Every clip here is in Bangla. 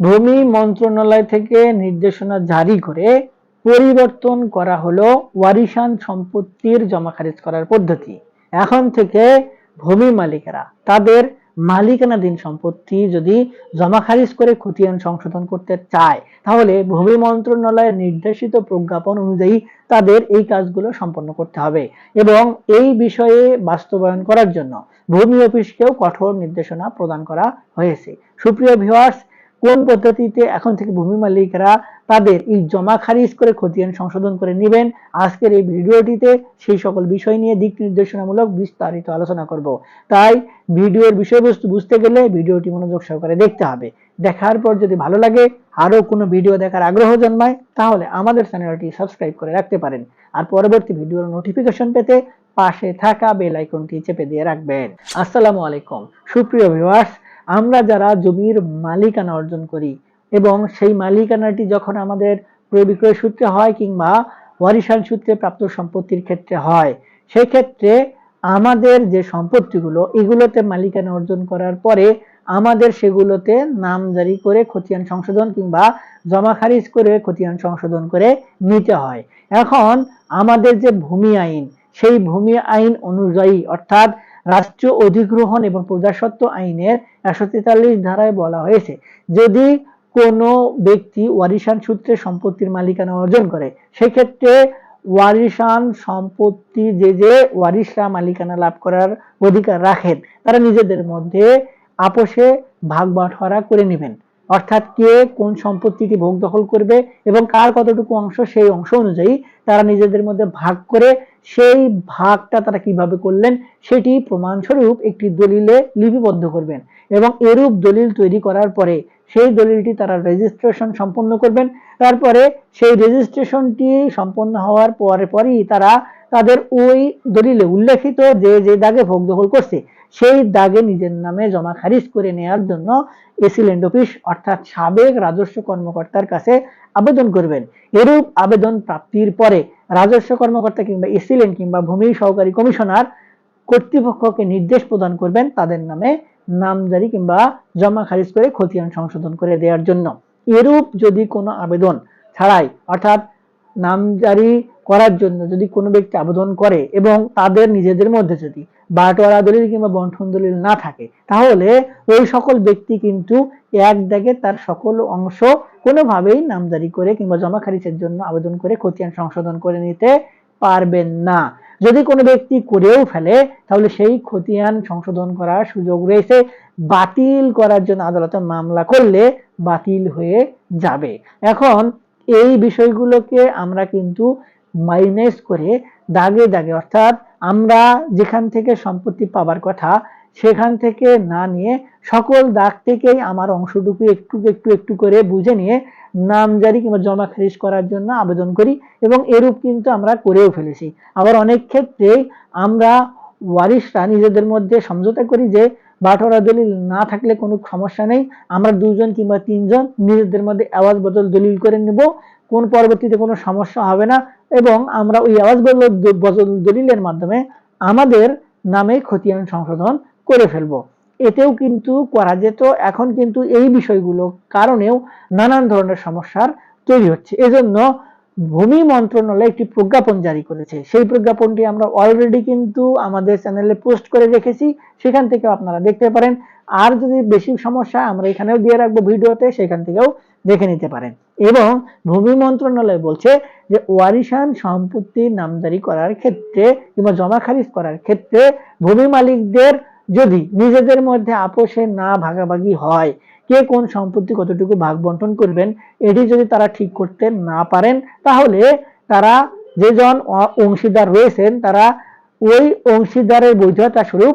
ভূমি মন্ত্রণালয় থেকে নির্দেশনা জারি করে পরিবর্তন করা হলো ওয়ারিশান সম্পত্তির জমা খারিজ করার পদ্ধতি। এখন থেকে ভূমি মালিকেরা তাদের মালিকানাধীন সম্পত্তি যদি জমা খারিজ করে খতিয়ান সংশোধন করতে চায়, তাহলে ভূমি মন্ত্রণালয়ের নির্দেশিত প্রজ্ঞাপন অনুযায়ী তাদের এই কাজগুলো সম্পন্ন করতে হবে এবং এই বিষয়ে বাস্তবায়ন করার জন্য ভূমি অফিসকেও কঠোর নির্দেশনা প্রদান করা হয়েছে। সুপ্রিয় ভিউয়ার্স কোন পদ্ধতিতে এখন থেকে ভূমি মালিকরা তাদের এই জমা খারিজ করে খতিয়ান সংশোধন করে নেবেন? আজকের এই ভিডিওটিতে সেই সকল বিষয় নিয়ে দিক নির্দেশনামূলক বিস্তারিত আলোচনা করব। তাই ভিডিওর বিষয়বস্তু বুঝতে গেলে ভিডিওটি মনোযোগ সহকারে দেখতে হবে। দেখার পর যদি ভালো লাগে আরও কোনো ভিডিও দেখার আগ্রহ জন্মায়, তাহলে আমাদের চ্যানেলটি সাবস্ক্রাইব করে রাখতে পারেন। আর পরবর্তী ভিডিওর নোটিফিকেশন পেতে পাশে থাকা বেল আইকনটি চেপে দিয়ে রাখবেন। আসসালামু আলাইকুম। সুপ্রিয় ভিউয়ার্স আমরা যারা জমির মালিকানা অর্জন করি এবং সেই মালিকানাটি যখন আমাদের ক্রয় বিক্রয় সূত্রে হয় কিংবা ওয়ারিশান সূত্রে প্রাপ্ত সম্পত্তির ক্ষেত্রে হয় সেই ক্ষেত্রে আমাদের যে সম্পত্তিগুলো, এগুলোতে মালিকানা অর্জন করার পরে আমাদের সেগুলোতে নাম জারি করে খতিয়ান সংশোধন কিংবা জমা খারিজ করে খতিয়ান সংশোধন করে নিতে হয়। এখন আমাদের যে ভূমি আইন, সেই ভূমি আইন অনুযায়ী, অর্থাৎ রাষ্ট্রীয় অধিগ্রহণ এবং প্রজাসত্ব আইনের একশো তেতাল্লিশ ধারায় বলা হয়েছে, যদি কোনো ব্যক্তি ওয়ারিসান সূত্রে সম্পত্তির মালিকানা অর্জন করে, সেক্ষেত্রে ওয়ারিসান সম্পত্তি যে যে ওয়ারিশরা মালিকানা লাভ করার অধিকার রাখেন, তারা নিজেদের মধ্যে আপোষে ভাগ বাঁটোয়ারা করে নেবেন। অর্থাৎ কে কোন সম্পত্তিটি ভোগ দখল করবে এবং কার কতটুকু অংশ, সেই অংশ অনুযায়ী তারা নিজেদের মধ্যে ভাগ করে সেই ভাগটা তারা কীভাবে করলেন সেটি প্রমাণস্বরূপ একটি দলিলে লিপিবদ্ধ করবেন এবং এরূপ দলিল তৈরি করার পরে সেই দলিলটি তারা রেজিস্ট্রেশন সম্পন্ন করবেন। তারপরে সেই রেজিস্ট্রেশনটি সম্পন্ন হওয়ার পরে পরই তারা তাদের ওই দলিলে উল্লেখিত যে যে দাগে ভোগ দখল করছে, সেই দাগে নিজের নামে জমা খারিজ করে নেয়ার জন্য এসিল্যান্ড অফিস, অর্থাৎ সাবেক রাজস্ব কর্মকর্তার কাছে আবেদন করবেন। এরূপ আবেদন প্রাপ্তির পরে রাজস্ব কর্মকর্তা কিংবা এসিলেন্ট কিংবা ভূমি সহকারী কমিশনার কর্তৃপক্ষকে নির্দেশ প্রদান করবেন তাদের নামে নামজারি কিংবা জমা খারিজ করে খতিয়ান সংশোধন করে দেওয়ার জন্য। এরূপ যদি কোনো আবেদন ছাড়াই, অর্থাৎ নামজারি করার জন্য যদি কোনো ব্যক্তি আবেদন করে এবং তাদের নিজেদের মধ্যে যদি বাটোয়ারা দলিল কিংবা বন্ঠন দলিল না থাকে, তাহলে ওই সকল ব্যক্তি কিন্তু এক দাগে তার সকল অংশ কোনোভাবেই নামজারি করে কিংবা জমা খারিজের জন্য আবেদন করে খতিয়ান সংশোধন করে নিতে পারবেন না। যদি কোনো ব্যক্তি করেও ফেলে, তাহলে সেই খতিয়ান সংশোধন করার সুযোগ রয়েছে। বাতিল করার জন্য আদালতে মামলা করলে বাতিল হয়ে যাবে। এখন এই বিষয়গুলোকে আমরা কিন্তু মাইনাস করে দাগে দাগে, অর্থাৎ আমরা যেখান থেকে সম্পত্তি পাবার কথা সেখান থেকে না নিয়ে সকল দাগ থেকেই আমার অংশটুকু একটু একটু একটু করে বুঝে নিয়ে নাম নামজারি কিংবা জমা খারিজ করার জন্য আবেদন করি এবং এরূপ কিন্তু আমরা করেও ফেলেছি। আবার অনেক ক্ষেত্রে আমরা ওয়ারিশরা নিজেদের মধ্যে সমঝোতা করি যে বাটোয়ারা দলিল না থাকলে কোনো সমস্যা নেই। আমরা দুজন কিংবা তিনজন নিজেদের মধ্যে আওয়াজ বদল দলিল করে নেব। কোন পরবর্তীতে কোনো সমস্যা হবে না এবং আমরা ওই আওয়াজ বদল বদল দলিলের মাধ্যমে আমাদের নামে খতিয়ান সংশোধন করে ফেলব। এতেও কিন্তু করা যেত, এখন কিন্তু এই বিষয়গুলো কারণেও নানান ধরনের সমস্যার তৈরি হচ্ছে। এজন্য ভূমি মন্ত্রণালয় একটি প্রজ্ঞাপন জারি করেছে। সেই প্রজ্ঞাপনটি আমরা অলরেডি কিন্তু আমাদের চ্যানেলে পোস্ট করে রেখেছি। সেখান থেকে আপনারা দেখতে পারেন। আর যদি বেশি সমস্যা, আমরা এখানেও দিয়ে রাখব ভিডিওতে, সেখান থেকেও দেখে নিতে পারেন। এবং ভূমি মন্ত্রণালয় বলছে যে, ওয়ারিশান সম্পত্তি নামদারি করার ক্ষেত্রে কিংবা জমা খারিজ করার ক্ষেত্রে ভূমি মালিকদের যদি নিজেদের মধ্যে আপোষে না ভাগাভাগি হয় কে কোন সম্পত্তি কতটুকু ভাগ বন্টন করবেন, এটি যদি তারা ঠিক করতে না পারেন, তাহলে তারা যেজন অংশীদার রয়েছেন, তারা ওই অংশীদারের বৈধতা স্বরূপ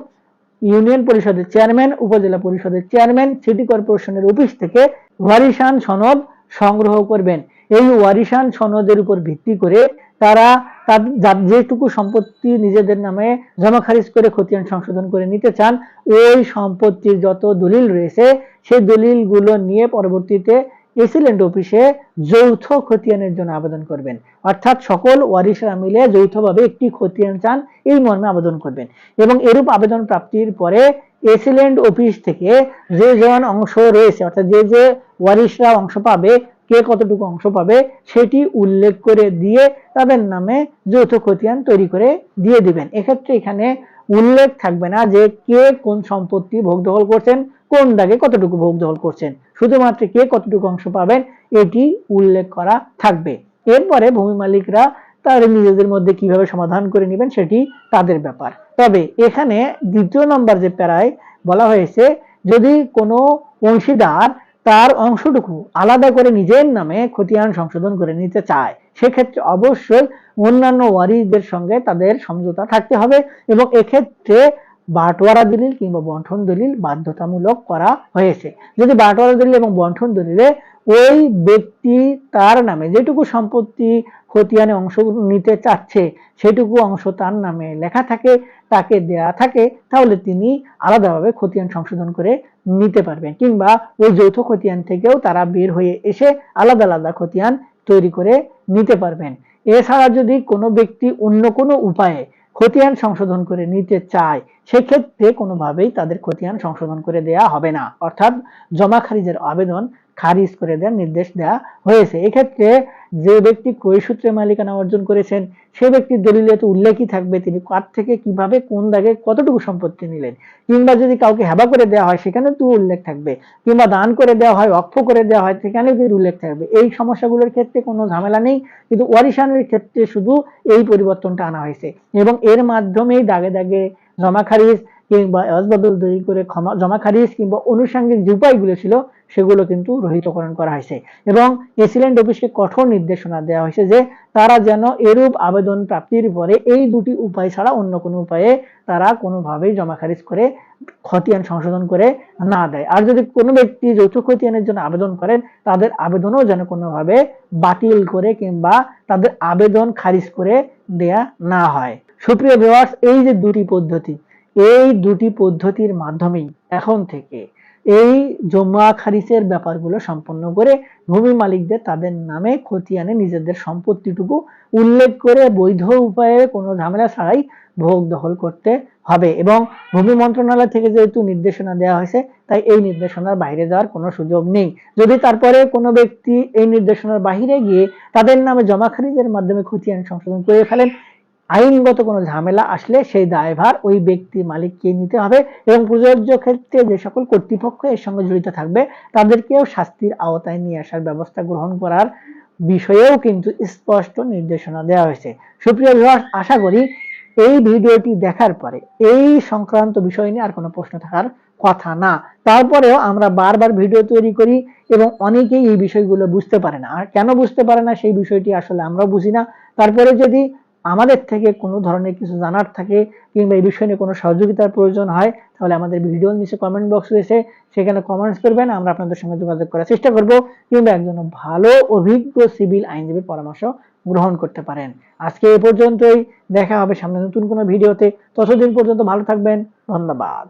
ইউনিয়ন পরিষদের চেয়ারম্যান, উপজেলা পরিষদের চেয়ারম্যান, সিটি কর্পোরেশনের অফিস থেকে ওয়ারিশান সনদ সংগ্রহ করবেন। এই ওয়ারিশান সনদের উপর ভিত্তি করে তারা তার যেটুকু সম্পত্তি নিজেদের নামে জমা খারিজ করে খতিয়ান সংশোধন করে নিতে চান, ওই সম্পত্তির যত দলিল রয়েছে, সেই দলিলগুলো নিয়ে পরবর্তীতে এসিলেন্ট অফিসে যৌথ খতিয়ানের জন্য আবেদন করবেন। অর্থাৎ সকল ওয়ারিশরা মিলে যৌথভাবে একটি খতিয়ান চান, এই মর্মে আবেদন করবেন। এবং এরূপ আবেদন প্রাপ্তির পরে এসিলেন্ট অফিস থেকে যে জন অংশ রয়েছে, অর্থাৎ যে যে ওয়ারিশরা অংশ পাবে কে কতটুকু অংশ পাবে সেটি উল্লেখ করে দিয়ে তাদের নামে যৌথ খতিয়ান তৈরি করে দিয়ে দিবেন। এক্ষেত্রে এখানে উল্লেখ থাকবে না যে কে কোন সম্পত্তি ভোগ দখল করছেন, কোন দাগে কতটুকু ভোগ দখল করছেন। শুধুমাত্র কে কতটুকু অংশ পাবেন এটি উল্লেখ করা থাকবে। এরপরে ভূমি মালিকরা তাদের নিজেদের মধ্যে কীভাবে সমাধান করে নেবেন সেটি তাদের ব্যাপার। তবে এখানে দ্বিতীয় নম্বর যে প্যারায় বলা হয়েছে, যদি কোনো অংশীদার তার অংশটুকু আলাদা করে নিজের নামে খতিয়ান সংশোধন করে নিতে চায়। সেক্ষেত্রে অবশ্যই অন্যান্য ওয়ারিদের সঙ্গে তাদের সমঝোতা থাকতে হবে এবং এক্ষেত্রে বাটোয়ারা দলিল কিংবা বন্ঠন দলিল বাধ্যতামূলক করা হয়েছে। যদি বাটোয়ারা দলিল এবং বন্ঠন দলিলে ওই ব্যক্তি তার নামে যেটুকু সম্পত্তি খতিয়ানে অংশ নিতে চাচ্ছে, সেটুকু অংশ তার নামে লেখা থাকে, তাকে দেয়া থাকে, তাহলে তিনি আলাদাভাবে খতিয়ান সংশোধন করে নিতে পারবেন। কিংবা ওই যৌথ খতিয়ান থেকেও তারা বের হয়ে এসে আলাদা আলাদা খতিয়ান তৈরি করে নিতে পারবেন। এছাড়া যদি কোনো ব্যক্তি অন্য কোনো উপায়ে খতিয়ান সংশোধন করে নিতে চায়, সেক্ষেত্রে কোনোভাবেই তাদের খতিয়ান সংশোধন করে দেয়া হবে না। অর্থাৎ জমা খারিজের আবেদন খারিজ করে দেওয়ার নির্দেশ দেওয়া হয়েছে। এক্ষেত্রে যে ব্যক্তি ক্রয় সূত্রে মালিকানা অর্জন করেছেন, সে ব্যক্তির দলিলে তো উল্লেখই থাকবে তিনি কার থেকে, কীভাবে, কোন দাগে কতটুকু সম্পত্তি নিলেন। কিংবা যদি কাউকে হেবা করে দেওয়া হয়, সেখানে তো উল্লেখ থাকবে। কিংবা দান করে দেওয়া হয়, অক্ষ করে দেওয়া হয় সেখানে কিন্তু উল্লেখ থাকবে। এই সমস্যাগুলোর ক্ষেত্রে কোনো ঝামেলা নেই, কিন্তু ওয়ারিশানের ক্ষেত্রে শুধু এই পরিবর্তনটা আনা হয়েছে। এবং এর মাধ্যমেই দাগে দাগে জমা খারিজ কিংবা এজবদল তৈরি করে ক্ষমা জমা খারিজ কিংবা অনুষঙ্গিক যে উপায়গুলো ছিল, সেগুলো কিন্তু রহিতকরণ করা হয়েছে। এবং এসিলেন্ট অফিসকে কঠোর নির্দেশনা দেওয়া হয়েছে যে, তারা যেন এরূপ আবেদন প্রাপ্তির পরে এই দুটি উপায় ছাড়া অন্য কোনো উপায়ে তারা কোনোভাবেই জমা খারিজ করে খতিয়ান সংশোধন করে না দেয়। আর যদি কোনো ব্যক্তি যৌথ খতিয়ানের জন্য আবেদন করেন, তাদের আবেদনও যেন কোনোভাবে বাতিল করে কিংবা তাদের আবেদন খারিজ করে দেয়া না হয়। সুপ্রিয় ভিউয়ার্স এই যে দুটি পদ্ধতি এই দুটি পদ্ধতির মাধ্যমেই এখন থেকে এই জমা খারিজের ব্যাপারগুলো সম্পন্ন করে ভূমি মালিকদের তাদের নামে খতিয়ানে নিজেদের সম্পত্তিটুকু উল্লেখ করে বৈধ উপায়ে কোনো ঝামেলা ছাড়াই ভোগ দখল করতে হবে। এবং ভূমি মন্ত্রণালয় থেকে যেহেতু নির্দেশনা দেওয়া হয়েছে, তাই এই নির্দেশনার বাইরে যাওয়ার কোনো সুযোগ নেই। যদি তারপরে কোনো ব্যক্তি এই নির্দেশনার বাইরে গিয়ে তাদের নামে জমা খারিজের মাধ্যমে খতিয়ান সংশোধন করে ফেলেন আইনগত কোনো ঝামেলা আসলে সেই দায়ভার ওই ব্যক্তি মালিককে নিতে হবে এবং প্রযোজ্য ক্ষেত্রে যে সকল কর্তৃপক্ষ এর সঙ্গে জড়িত থাকবে, তাদেরকেও শাস্তির আওতায় নিয়ে আসার ব্যবস্থা গ্রহণ করার বিষয়েও কিন্তু স্পষ্ট নির্দেশনা দেওয়া হয়েছে। সুপ্রিয় ভিউয়ার্স আশা করি এই ভিডিওটি দেখার পরে এই সংক্রান্ত বিষয় নিয়ে আর কোনো প্রশ্ন থাকার কথা না। তারপরেও আমরা বারবার ভিডিও তৈরি করি এবং অনেকেই এই বিষয়গুলো বুঝতে পারে না। আর কেন বুঝতে পারে না সেই বিষয়টি আসলে আমরাও বুঝি না। তারপরে যদি আমাদের থেকে কোনো ধরনের কিছু জানার থাকে কিংবা এই বিষয় নিয়ে কোনো সহযোগিতার প্রয়োজন হয়, তাহলে আমাদের ভিডিওর নিচে কমেন্ট বক্স রয়েছে, সেখানে কমেন্টস করবেন, আমরা আপনাদের সঙ্গে যোগাযোগ করার চেষ্টা করব কিংবা একজন ভালো, অভিজ্ঞ সিভিল আইনজীবীর পরামর্শ গ্রহণ করতে পারেন। আজকে এ পর্যন্তই, দেখা হবে সামনে নতুন কোনো ভিডিওতে, ততদিন পর্যন্ত ভালো থাকবেন, ধন্যবাদ।